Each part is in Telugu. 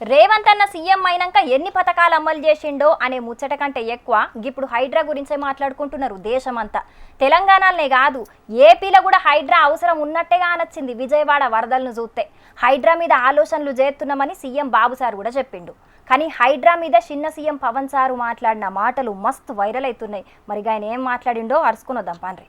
రేవంత్ అన్న సీఎం అయినాక ఎన్ని పథకాలు అమలు చేసిండో అనే ముచ్చట కంటే ఎక్కువ ఇప్పుడు హైడ్రా గురించే మాట్లాడుకుంటున్నారు దేశమంతా. తెలంగాణలోనే కాదు ఏపీలో కూడా హైడ్రా అవసరం ఉన్నట్టేగా అనొచ్చింది విజయవాడ వరదలను చూస్తే. హైడ్రా మీద ఆలోచనలు చేస్తున్నామని సీఎం బాబు సార్ కూడా చెప్పిండు. కానీ హైడ్రా మీద చిన్న సీఎం పవన్ సారు మాట్లాడిన మాటలు మస్తు వైరల్ అవుతున్నాయి. మరి ఆయన ఏం మాట్లాడిండో అరుచుకుని వద్దాం పాన్రి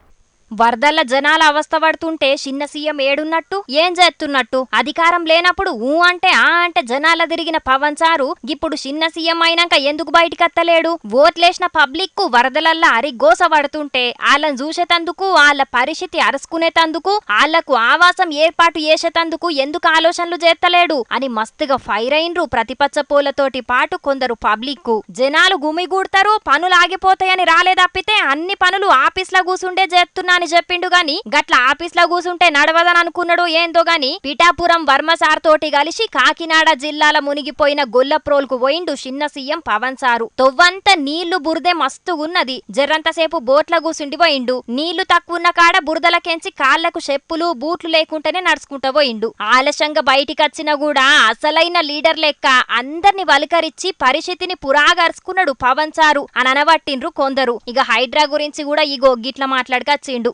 వరదల్ల జనాల అవస్థ పడుతుంటే చిన్న సీఎం ఏడున్నట్టు ఏం చేస్తున్నట్టు? అధికారం లేనప్పుడు ఊ అంటే ఆ అంటే జనాల తిరిగిన పవన్ సారు ఇప్పుడు చిన్న సీఎం అయినాక ఎందుకు బయటికి అత్తలేడు ఓట్లేసిన పబ్లిక్కు వరదలల్లా అరిగోస పడుతుంటే వాళ్ళని చూసేతందుకు వాళ్ళ పరిస్థితి అరుసుకునేతందుకు వాళ్ళకు ఆవాసం ఏర్పాటు చేసేతందుకు ఎందుకు ఆలోచనలు చేస్తలేడు అని మస్తుగా ఫైర్ అయినరు ప్రతిపచ్చ పూలతోటి పాటు కొందరు పబ్లిక్కు జనాలు గుమిగూడతారు పనులు ఆగిపోతాయని రాలేదప్పితే అన్ని పనులు ఆఫీస్లో కూసుండే చేస్తున్నారు అని చెప్పిండు గాని గట్ల ఆఫీస్లో కూసుంటే నడవదని అనుకున్నాడు ఏందో గాని పిఠాపురం వర్మ సార్ తోటి కలిసి కాకినాడ జిల్లాల మునిగిపోయిన గొల్లప్రోల్కు పోయిండు చిన్న సీఎం పవన్ సారు. తొవ్వంత నీళ్ళు బురదే మస్తుగున్నది. జర్రంతసేపు బోట్ల కూసుండి పోయిండు. నీళ్ళు తక్కువున్న కాడ బురదలకెంచి కాళ్ళకు చెప్పులు బూట్లు లేకుంటేనే నడుచుకుంటా పోయిండు. ఆలస్యంగా బయటికచ్చినా కూడా అసలైన లీడర్ లెక్క అందరిని వలకరించి పరిస్థితిని పురాగరుచుకున్నాడు పవన్ సారు అని అనబట్టిండ్రు కొందరు. ఇక హైడ్రా గురించి కూడా ఇగో గిట్ల మాట్లాడకచ్చిండు.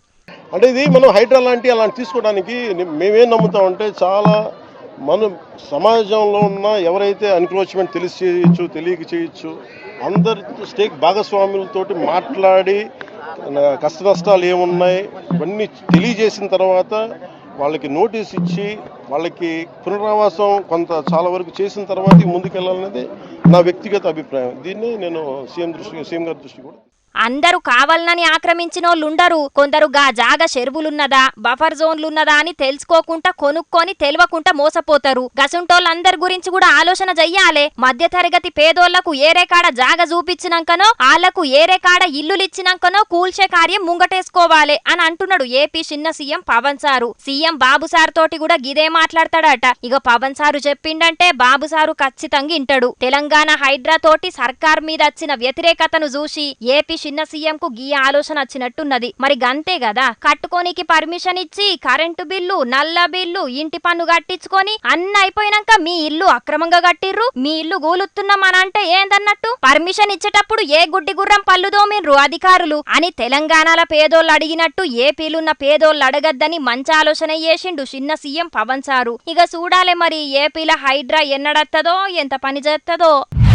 అంటే ఇది మనం హైడ్రా లాంటి అలాంటి తీసుకోవడానికి మేమేం నమ్ముతామంటే చాలా మనం సమాజంలో ఉన్న ఎవరైతే అన్క్రోచ్మెంట్ తెలిసి చేయొచ్చు తెలియక చేయొచ్చు అందరి స్టేక్ భాగస్వాములతోటి మాట్లాడి నా- కష్ట నష్టాలు ఏమున్నాయి ఇవన్నీ తెలియజేసిన తర్వాత వాళ్ళకి నోటీస్ ఇచ్చి వాళ్ళకి పునరావాసం కొంత చాలా వరకు చేసిన తర్వాత ముందుకెళ్ళాలనేది నా వ్యక్తిగత అభిప్రాయం. దీన్ని నేను సీఎం దృష్టి సీఎం గారి దృష్టి కూడా అందరూ కావాలనని ఆక్రమించినోళ్ళుండరు. కొందరు గా జాగ చెరువులున్నదా బఫర్ జోన్లున్నదా అని తెలుసుకోకుండా కొనుక్కొని తెలియకుండా మోసపోతారు. గసుంటోళ్ళందరి గురించి కూడా ఆలోచన చెయ్యాలే మధ్యతరగతి పేదోళ్ళకు ఏరేకాడ జాగ చూపించినాకనో ఆళ్ళకు ఏరేకాడ ఇల్లులిచ్చినాకనో కూల్చే కార్యం ముంగటేసుకోవాలే అని అంటున్నాడు ఏపీ చిన్న CM Pawan sir. CM Babu sir తోటి కూడా గిదే మాట్లాడతాడట. ఇక పవన్ సారు చెప్పిండంటే బాబు సారు ఖచ్చితంగా ఇంటాడు. తెలంగాణ హైడ్రా తోటి సర్కార్ మీద వచ్చిన వ్యతిరేకతను చూసి ఏపీ చిన్న సీఎం కు గీ ఆలోచన వచ్చినట్టున్నది. మరి గంతే కదా కట్టుకోనికి పర్మిషన్ ఇచ్చి కరెంటు బిల్లు నల్ల బిల్లు ఇంటి పన్ను కట్టించుకొని అన్ని అయిపోయినాక మీ ఇల్లు అక్రమంగా కట్టిర్రు? మీ ఇల్లు గూలుతున్నామనంటే ఏందన్నట్టు? పర్మిషన్ ఇచ్చేటప్పుడు ఏ గుడ్డి గుర్రం పళ్ళు దోమిన్రు అధికారులు? అని తెలంగాణల పేదోళ్ళు అడిగినట్టు ఏపీలున్న పేదోళ్ళు అడగద్దని మంచి ఆలోచన చేసిండు చిన్న సీఎం పవన్ సారు. ఇక చూడాలి మరి ఏపీల హైడ్రా ఎన్నడత్తదో ఎంత పని చేస్తదో